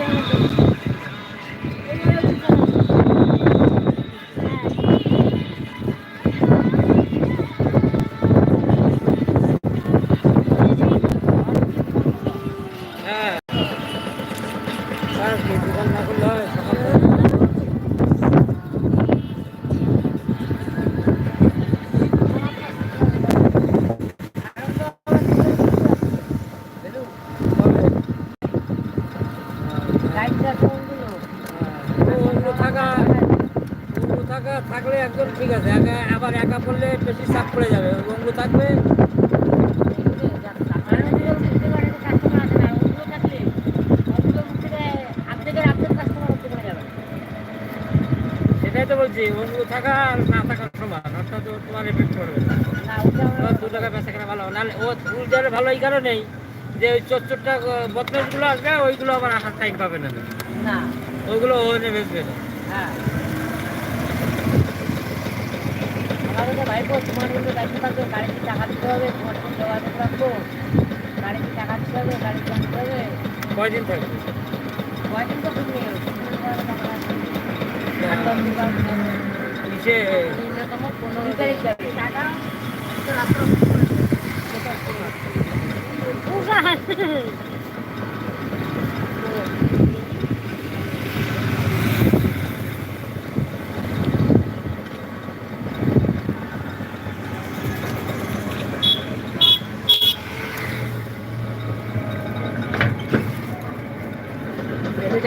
Thank you. তোমার effect করবে দু টাকা বেচা কেনা নাহলে ও উল্টারে ভালো এই কারণেই যে ওই চোদ্দটা বদমাসগুলো আসবে ওইগুলো আবার আসার টাইম পাবে না। না। ওইগুলো ও এনে বেচবে না। হ্যাঁ। তোমার থাকবে গাড়িতে টাকা দিতে হবে তোমার সঙ্গে যোগাযোগ রাখব টাকা দিতে হবে গাড়ি জানতে হবে। কয়দিন থাকবে? কয়দিন তো তুমি এসে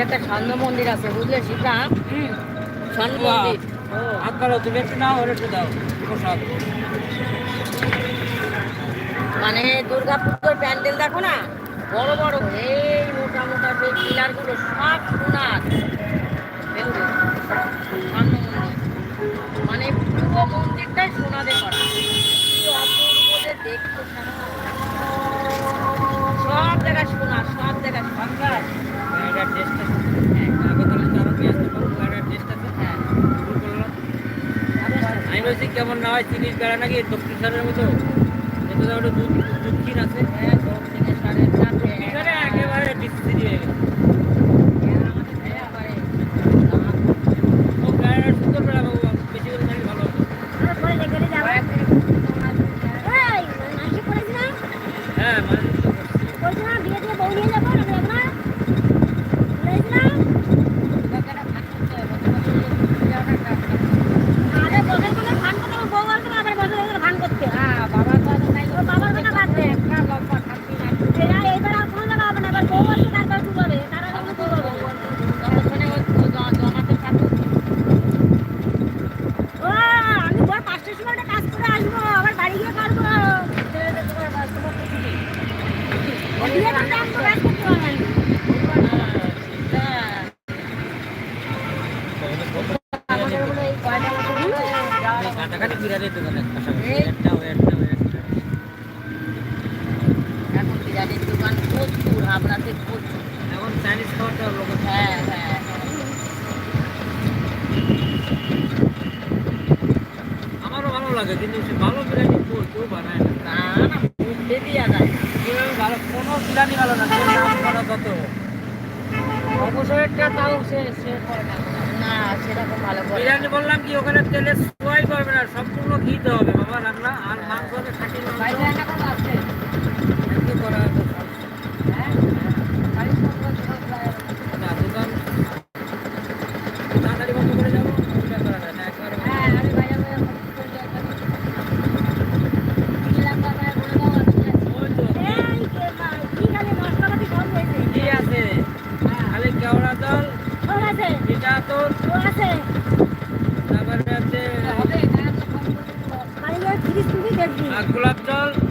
একটা ছন্দ মন্দির আছে বুঝলে শিখা? ছন্দ মন্দির। আঙ্কালও তুমি একটু নাও, ওর একটু দাও প্রসাদ মানে দুর্গাপুজোর প্যান্ডেল দেখো না? বড় বড়, এই মোটা মোটা যে পিলারগুলো সব সোনার। মানে পুরো মন্দিরটাই সোনাদে করা দেখতে সব জায়গায় সোনা, সব জায়গায় সন্ত্রাস রয়েছে কেমন না হয় তিরিশ বেড়া নাকি দক্ষিণ সারের মতো। একটু দক্ষিণ আছে। হ্যাঁ, দক্ষিণে সাড়ে চার একেবারে বিস্তৃতি হয়ে গেছে। বিরিয়ানি বললাম কি ওখানে তেলে সোয়াই করবে না সম্পূর্ণ ঘিতে হবে। বাবা রান্না আর আচ্ছা, আচ্ছা, কেওড়া দল এটা তোর আর গোলাপ জল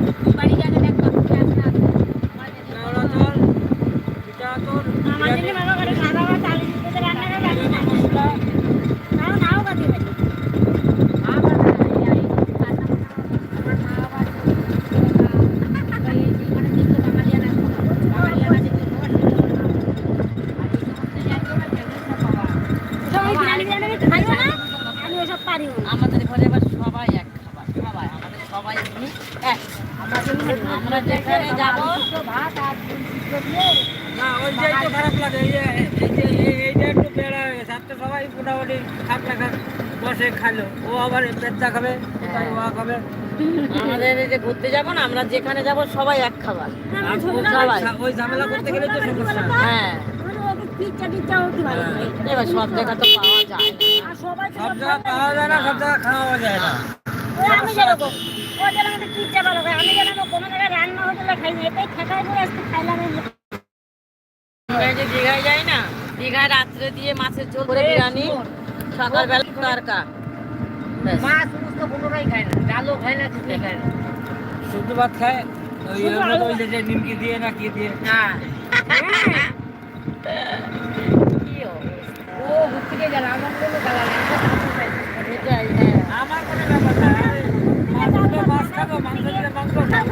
আবার খাবে ও খাবে? আমাদের এই যে ঘুরতে যাব না আমরা যেখানে যাব সবাই এক খাবার। সবাই। ওই ঝামেলা করতে গেলে তো সমস্যা। হ্যাঁ। এবার সব জায়গা তো পাওয়া যায় না। আর সবাই তো সব জায়গা পাওয়া যায় না সব জায়গা খাওয়া যায় না। আমি যেরকম ও যেন আমাদের ভালো খায় আমি যেন কোনো জায়গায় রান্না হোটেলে খাই না এটাই ঠেকায় করে আজকে খাইলাম এই আমরা এই যে দীঘায় যাই না দীঘায় রাত্রে দিয়ে মাছের ঝোল করে বিরিয়ানি সকালবেলা তরকা। মাছ সমস্ত কোনোটাই খায় না ডালও খায় না কিছুই খায় না। শুধু ভাত খায়? ওই ওই যে যে নিমকি দিয়ে না কি দিয়ে? হ্যাঁ। ও ঘুরতে গিয়ে আমার কোনো হ্যাঁ। আমার কোনো ব্যাপার না। মাছ খাব মাংস মাংস খাব।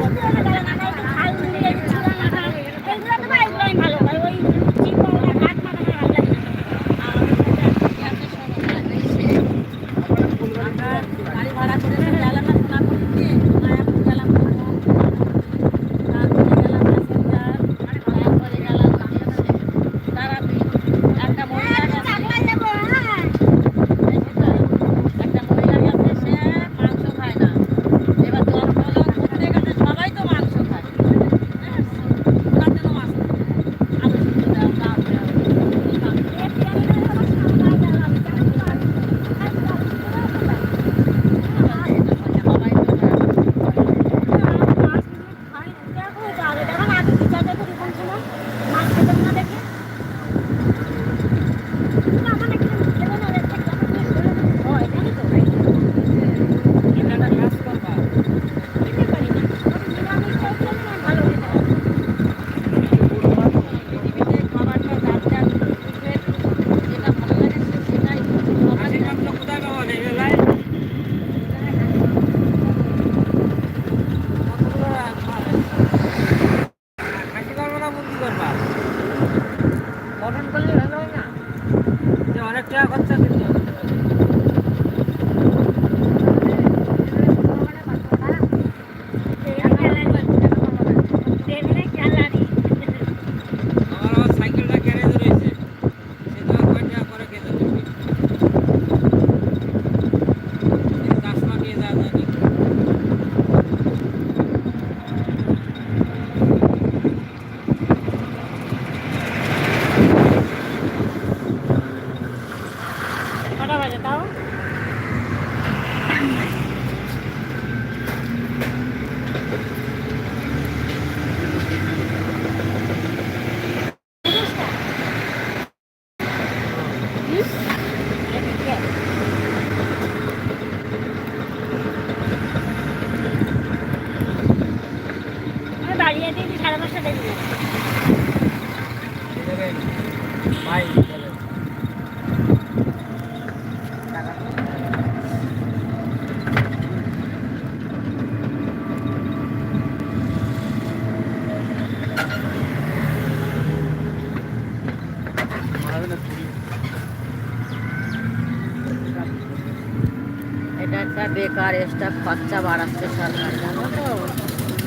এটা একটা বেকার স্টাফ খরচা বাড়াচ্ছে সরকার জানো তো?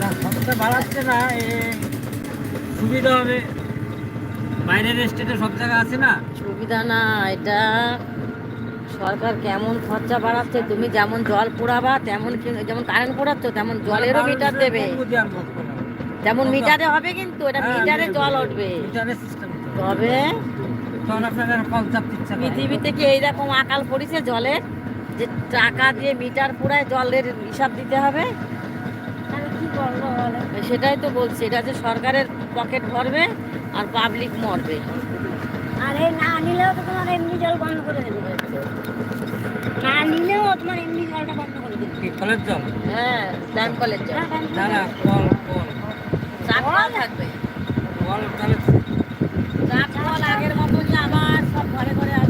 না খরচা বাড়াচ্ছে না সুবিধা হবে। বাইরের স্টেটে সব জায়গা আছে না? সুবিধা না এটা সরকার কেমন খরচা বাড়াচ্ছে তুমি যেমন জল পোড়াবা তেমন যেমন কারেন্ট পোড়াচ্ছ তেমন জলেরও মিটার দেবে। তেমন মিটারে হবে কিন্তু এটা হ্যাঁ, মিটারে জল উঠবে। তবে পৃথিবী থেকে এইরকম আকাল পড়েছে জলের যে টাকা দিয়ে মিটার পুরায় জলের হিসাব দিতে হবে। সেটাই তো বলছি এটা যে সরকারের পকেট ভরবে আর পাবলিক মরবে। আর এই না নিলেও তো তোমার এমনি জল বন্ধ করে দেবে। না নিলেও তোমার এমনি জলটা বন্ধ করে দেবে। কি কলের জল? হ্যাঁ ড্যাম কলেজ জল। না না কল কল। চাকমাল থাকবে। কল চাকমাল আগের মতো যে আবার সব ঘরে ঘরে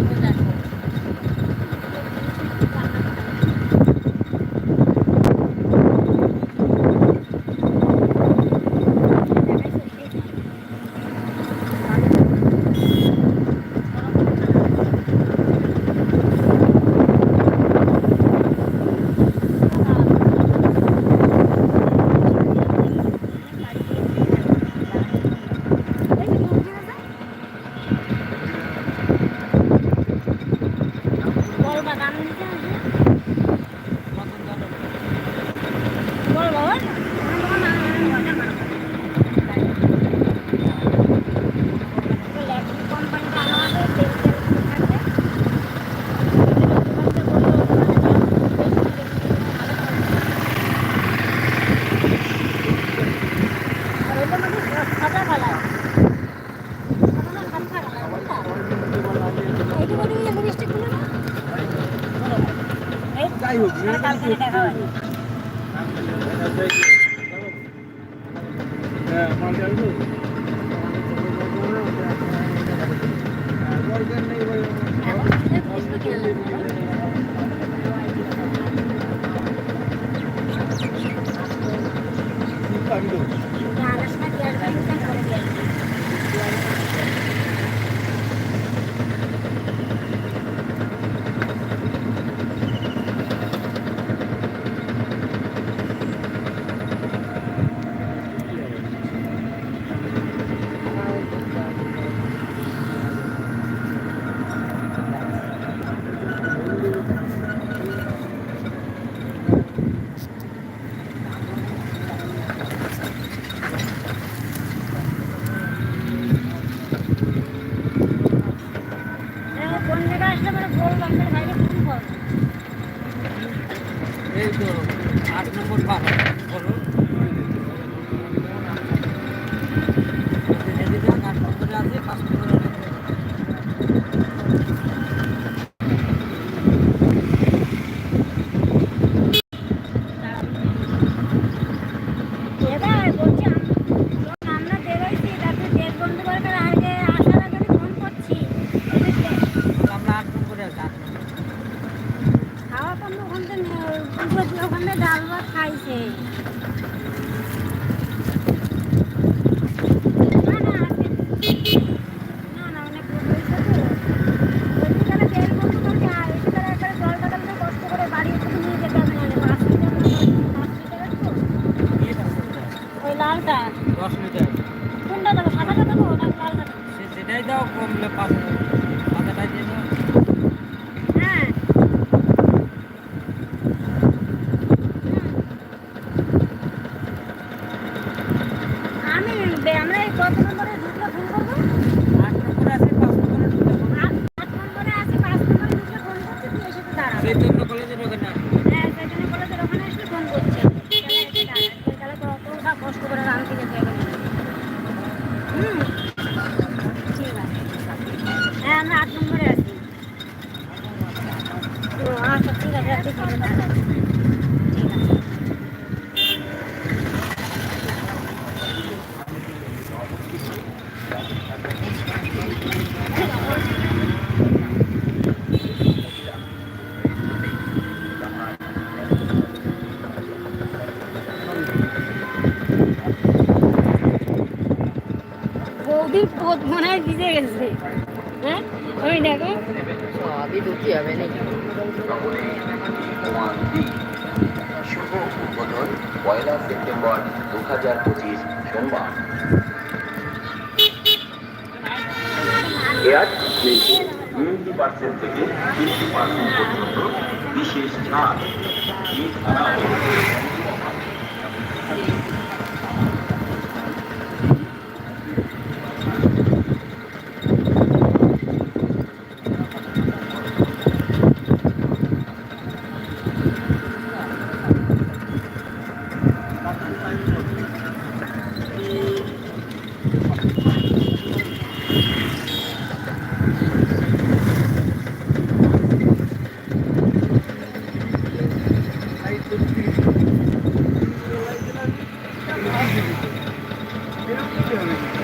গেছে হ্যাঁ দেখো শুভ উদ্বোধন পয়লা সেপ্টেম্বর দু হাজার পঁচিশ সোমবার এয়ার প্লেসে পার্সেন্ট থেকে ফিফটি পার্সেন্ট পর্যন্ত বিশেষ ছাড় 这个那个。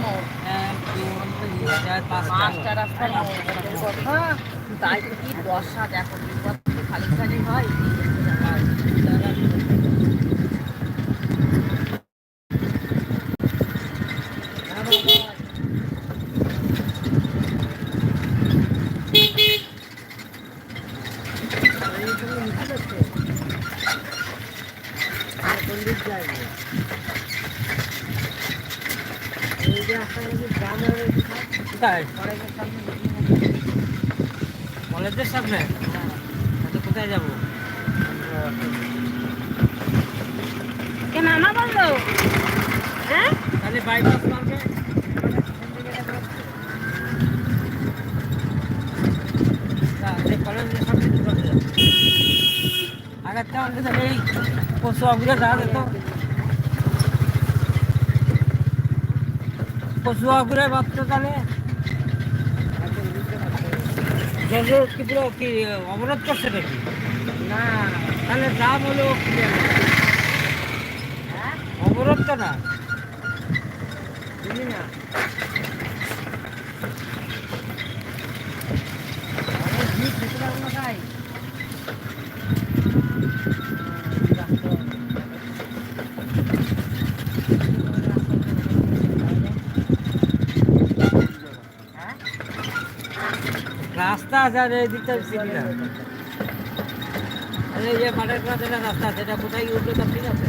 মোড় এরকম কথা তাই কি বর্ষা দেখো খালি খালি হয় কোথায়? কলেজের সামনে তাহলে কোথায় যাব কে মামা বলল হ্যাঁ তাহলে বাইপাস মারবে তাহলে অবরোধ করছে নাকি না তাহলে দাম হলো কি অবরোধ তো না না অনেক ভিড় খেতে পারব না তাই রাস্তা আছে আর এই দিকটা না। এই যে মাঠের পাশে রাস্তা আছে এটা কোথায় উঠবে তার ঠিক আছে।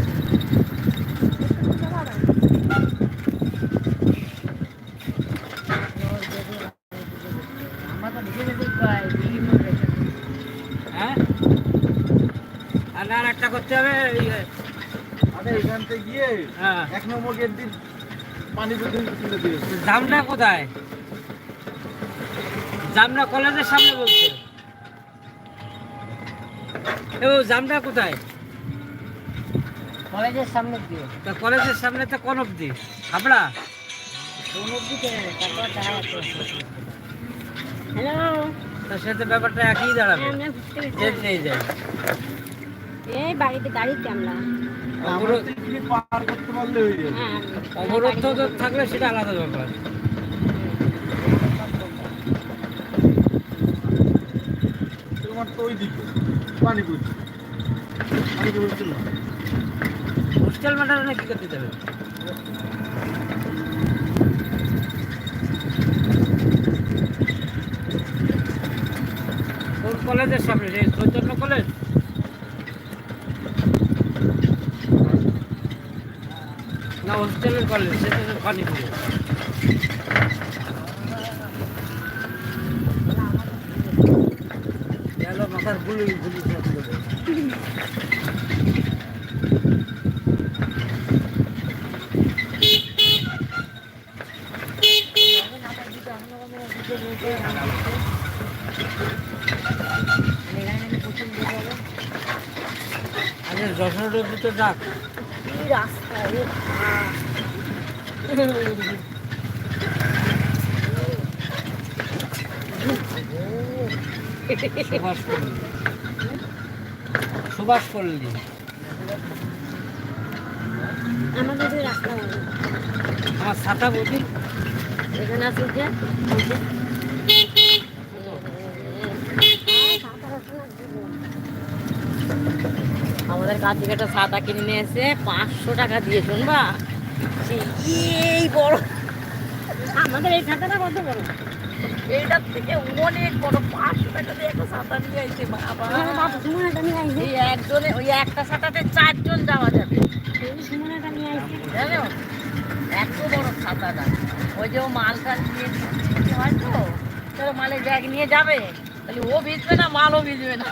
হ্যাঁ? আর একটা করতে হবে এই, আরে এখান থেকে গিয়ে হ্যাঁ। এক নম্বর গেট দিয়ে পানি পর্যন্ত তুলে দিয়েছে। জামনা কোথায়? জামনা কলেজের সামনে বলছে। ও জামনা কোথায়? কলেজের সামনে দিয়ে। তা কলেজের সামনে তো কোন অব্দি? হাবড়া? হ্যালো তার সাথে ব্যাপারটা একই দাঁড়াবে। আমরা ঘুরতে নিয়ে যায় এই বাড়িতে গাড়িতে আমরা অবরোধ পার করতে পারলে হয়ে যাবে। হ্যাঁ অবরোধ তো থাকলে সেটা আলাদা ব্যাপার। তোমার তো ওই দিকে, পানি পড়ছে। পানি পড়ছে না। হোস্টেল ম্যাটার কি করতে যাবে? কলেজের সামনে? সেই চৈতন্য কলেজ না হোস্টেলের কলেজ সেটা পানিপুরে গেল মাথার গুলি গুলি সব করে। আরে যশোর অব্দি তো ডাক কি রাস্তা সুভাষ পল্লী। সুভাষ পল্লী। আমাদের যে রাস্তা আমার ছাতা বুঝি এখানে আছে যে আমাদের কাছ থেকে একটা সাদা কিনে নিয়ে এসে পাঁচশো টাকা দিয়ে শুনবা? এই বড় আমাদের এই খাতাটা কত বড়? এইটার থেকে অনেক বড় পাঁচশো টাকা দিয়ে একটা সাদা নিয়ে বাবা। এই একজনে ওই একটা সাদাতে চারজন যাওয়া যাবে। জানো? এত বড় খাতাটা ওই যে ও মালটা নিয়ে দিচ্ছে হয়তো। তোর মালের ব্যাগ নিয়ে যাবে। তাহলে ও ভিজবে না মালও ভিজবে না।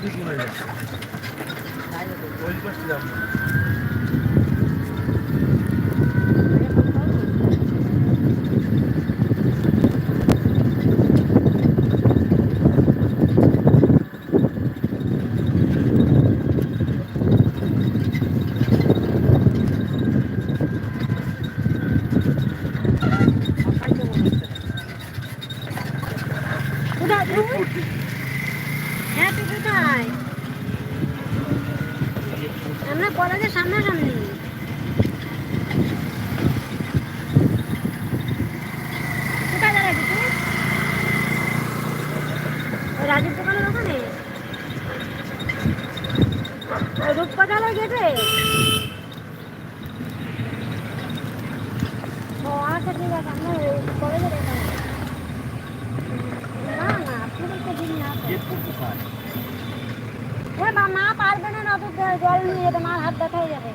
ঠিক মরে যাচ্ছে চাই ও মা মা পারবে না অত জল নিয়ে যেতে মার হাত হয়ে যাবে।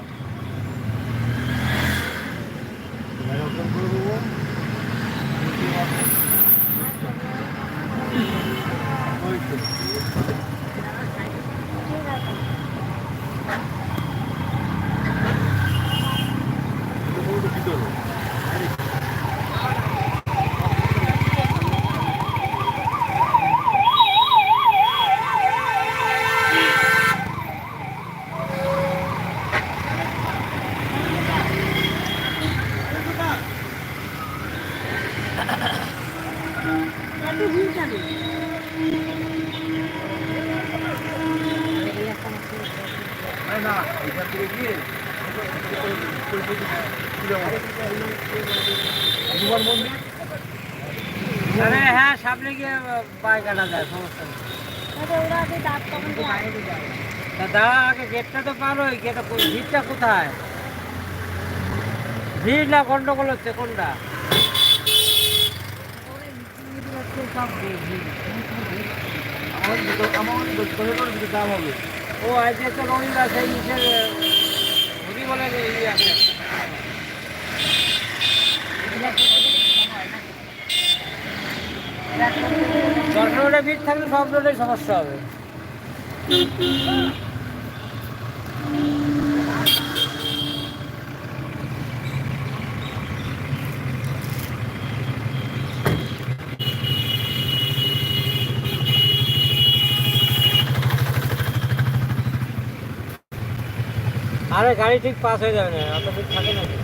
এরকম করে দেবো ওই তো ঠিক আছে ওটা ভিতরে এত ভিড় কেন আরে না এখান থেকে গিয়ে হনুমান মন্দির আরে হ্যাঁ সামনে গিয়ে পায়ে কাটা যায় সমস্যা নেই। তা দাঁড়া আগে গেটটা তো পার গেটটা ভিড়টা কোথায়? ভিড় না গন্ডগোল হচ্ছে কোনটা? ও আজকে তো রবিবার সেই নিচের ঘুরি বলে ইয়ে আছে। দশ রোডে ভিড় থাকলে সব রোডে সমস্যা হবে। আরে গাড়ি ঠিক পাস হয়ে যাবে না, অত ভিড় থাকে না।